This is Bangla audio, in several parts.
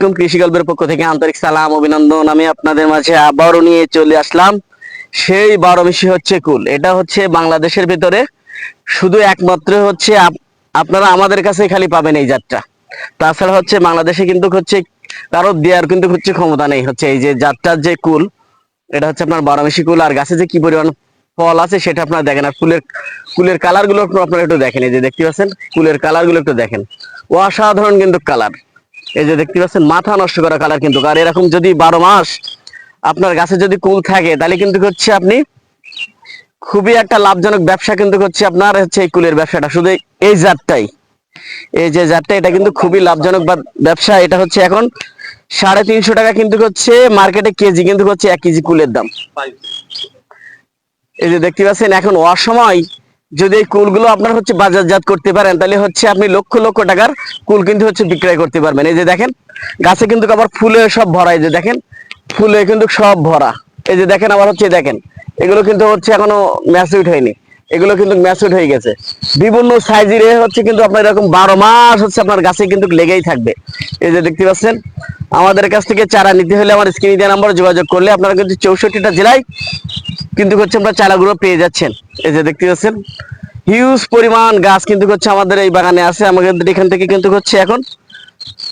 আলাইকুম, কৃষি গল্পের পক্ষ থেকে আন্তরিক সালাম, অভিনন্দন। আমি আপনাদের মাঝে আবারও নিয়ে চলে আসলাম। সেই বারো মিশি হচ্ছে কুল। এটা হচ্ছে বাংলাদেশের ভিতরে শুধু একমাত্র হচ্ছে আপনারা আমাদের কাছে খালি পাবেন এই জাতটা। তাছাড়া হচ্ছে বাংলাদেশে কিন্তু হচ্ছে কারও দেওয়ার কিন্তু হচ্ছে ক্ষমতা নেই। হচ্ছে এই যে জাতটার যে কুল, এটা হচ্ছে আপনার বারো মিশি কুল। আর গাছে যে কি পরিমাণ ফল আছে সেটা আপনারা দেখেন। আর ফুলের কুলের কালারগুলো আপনারা একটু দেখেন। এই যে দেখতে পাচ্ছেন? কুলের কালারগুলো একটু দেখেন। অসাধারণ কিন্তু কালার এই যে দেখতে পাচ্ছেন, মাথা নষ্ট করা কালার কিন্তু। আর এরকম যদি বারো মাস আপনার গাছে যদি কুল থাকে, তাহলে কিন্তু হচ্ছে আপনি খুবই একটা লাভজনক ব্যবসা কিন্তু হচ্ছে আপনার হচ্ছে এই কুলের ব্যবসাটা। শুধু এই জাতটাই। এই যে জাতটা, এটা কিন্তু খুবই লাভজনক ব্যবসা। এটা হচ্ছে এখন সাড়ে তিনশো টাকা কিন্তু হচ্ছে মার্কেটে কেজি কিন্তু হচ্ছে এক কেজি কুলের দাম। এই যে দেখতে পাচ্ছেন, এখন অসময় যদি এই কুলগুলো আপনার হচ্ছে বাজারজাত করতে পারেন, তাহলে হচ্ছে আপনি লক্ষ লক্ষ টাকার কুল কিন্তু হচ্ছে বিক্রয় করতে পারবেন। এই যে দেখেন, গাছে কিন্তু আবার ফুলে সব ভরা, এই যে দেখেন, ফুলে কিন্তু সব ভরা। এই যে দেখেন আবার হচ্ছে, দেখেন, এগুলো কিন্তু হচ্ছে এখনও ম্যাচুইড হয়নি। এগুলো কিন্তু ম্যাচুইড হয়ে গেছে। বিভিন্ন সাইজের হচ্ছে কিন্তু আপনার এরকম বারো মাস হচ্ছে আপনার গাছে কিন্তু লেগেই থাকবে। এই যে দেখতে পাচ্ছেন, আমাদের কাছ থেকে চারা নিতে হলে আমার স্ক্রিনে দেওয়া নাম্বার যোগাযোগ করলে আপনারা কিন্তু চৌষট্টিটা জেলায় কিন্তু হচ্ছে আমরা চারাগুলো পেয়ে যাচ্ছেন। এই যে দেখতে পাচ্ছেন হিউজ পরিমাণ গাছ কিন্তু হচ্ছে আমাদের এই বাগানে আছে। আমাদের এখান থেকে কিন্তু হচ্ছে এখন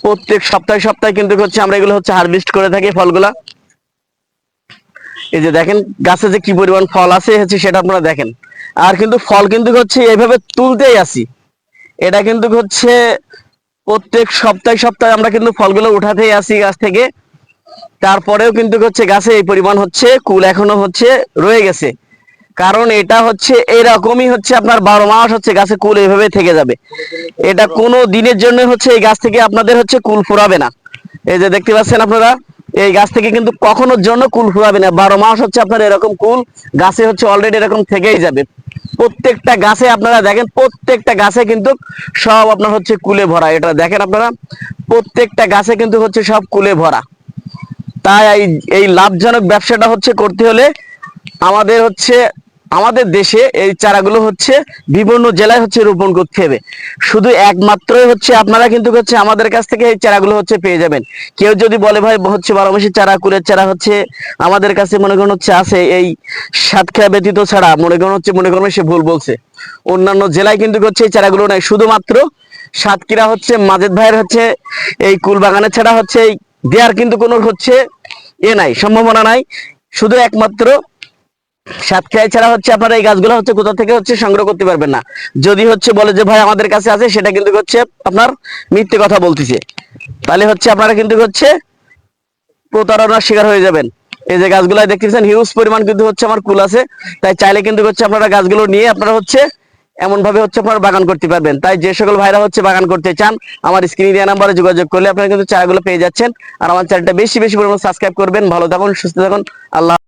প্রত্যেক সপ্তাহে সপ্তাহে কিন্তু হচ্ছে আমরা এগুলো হচ্ছে হারভেস্ট করে থাকি ফলগুলা। এই যে দেখেন, গাছে যে কি পরিমাণ ফল আছে হচ্ছে সেটা আপনারা দেখেন। আর কিন্তু ফল কিন্তু হচ্ছে এইভাবে তুলতেই আসি। এটা কিন্তু হচ্ছে প্রত্যেক সপ্তাহে সপ্তাহে আমরা কিন্তু ফলগুলো উঠাতেই আসি গাছ থেকে। তারপরেও কিন্তু হচ্ছে গাছে এই পরিমাণ হচ্ছে, কুল এখনও হচ্ছে রয়ে গেছে। কারণ এটা হচ্ছে এরকমই হচ্ছে আপনার বারো মাস হচ্ছে গাছে কুল এইভাবে থেকে যাবে। এটা কোনো দিনের জন্য হচ্ছে এই গাছ থেকে আপনাদের হচ্ছে কুল ফুরাবে না। এই যে দেখতে পাচ্ছেন আপনারা, এই গাছ থেকে কিন্তু কখনোর জন্য কুল ফুরাবে না। বারো মাস হচ্ছে আপনার এরকম কুল গাছে হচ্ছে অলরেডি এরকম থেকেই যাবে। প্রত্যেকটা গাছে আপনারা দেখেন, প্রত্যেকটা গাছে কিন্তু সব আপনার হচ্ছে কুলে ভরা। এটা দেখেন আপনারা, প্রত্যেকটা গাছে কিন্তু হচ্ছে সব কুলে ভরা। তাই এই লাভজনক ব্যবসাটা হচ্ছে করতে হলে আমাদের হচ্ছে, আমাদের দেশে এই চারাগুলো হচ্ছে বিভিন্ন জেলায় হচ্ছে রোপণ করতে হবে। শুধু একমাত্রই হচ্ছে আপনারা কিন্তু হচ্ছে আমাদের কাছ থেকে এই চারাগুলো হচ্ছে পেয়ে যাবেন। কেউ যদি বলে, ভাই, হচ্ছে বারো মাসের চারা, কুলের চারা হচ্ছে আমাদের কাছে মনে করেন হচ্ছে আছে এই সাতক্ষীরা ব্যতীত ছাড়া, মনে করেন হচ্ছে, মনে করেন সে ভুল বলছে। অন্যান্য জেলায় কিন্তু হচ্ছে এই চারাগুলো নাই। শুধুমাত্র সাতক্ষীরা হচ্ছে, মাজেদ ভাইয়ের হচ্ছে এই কুল বাগানের ছাড়া হচ্ছে এই দেওয়ার কিন্তু কোনো হচ্ছে এ নাই, সম্ভাবনা নাই। শুধু একমাত্র সাতক্ষীরায় ছাড়া হচ্ছে আপনারা এই গাছগুলো হচ্ছে কোথা থেকে হচ্ছে সংগ্রহ করতে পারবেন না। যদি হচ্ছে বলে যে, ভাই, আমাদের কাছে আছে, সেটা কিন্তু হচ্ছে আপনার মিথ্যে কথা বলতেছে। তাহলে হচ্ছে আপনারা কিন্তু হচ্ছে প্রতারণার শিকার হয়ে যাবেন। এই যে গাছগুলো দেখতেছেন হিউজ পরিমাণ কিন্তু হচ্ছে আমার কুল আছে। তাই চাইলে কিন্তু হচ্ছে আপনারা গাছগুলো নিয়ে আপনারা হচ্ছে এমন ভাবে হচ্ছে আপনারা বাগান করতে পারবেন। তাই যে সকল ভাইরা হচ্ছে বাগান করতে চান, আমার স্ক্রিনে দেওয়া নাম্বারে যোগাযোগ করলে আপনারা কিন্তু চারাগুলো পেয়ে যাচ্ছেন। আর আমার চ্যানেলটা বেশি বেশি পরিমাণে সাবস্ক্রাইব করবেন। ভালো থাকুন, সুস্থ থাকুন। আল্লাহ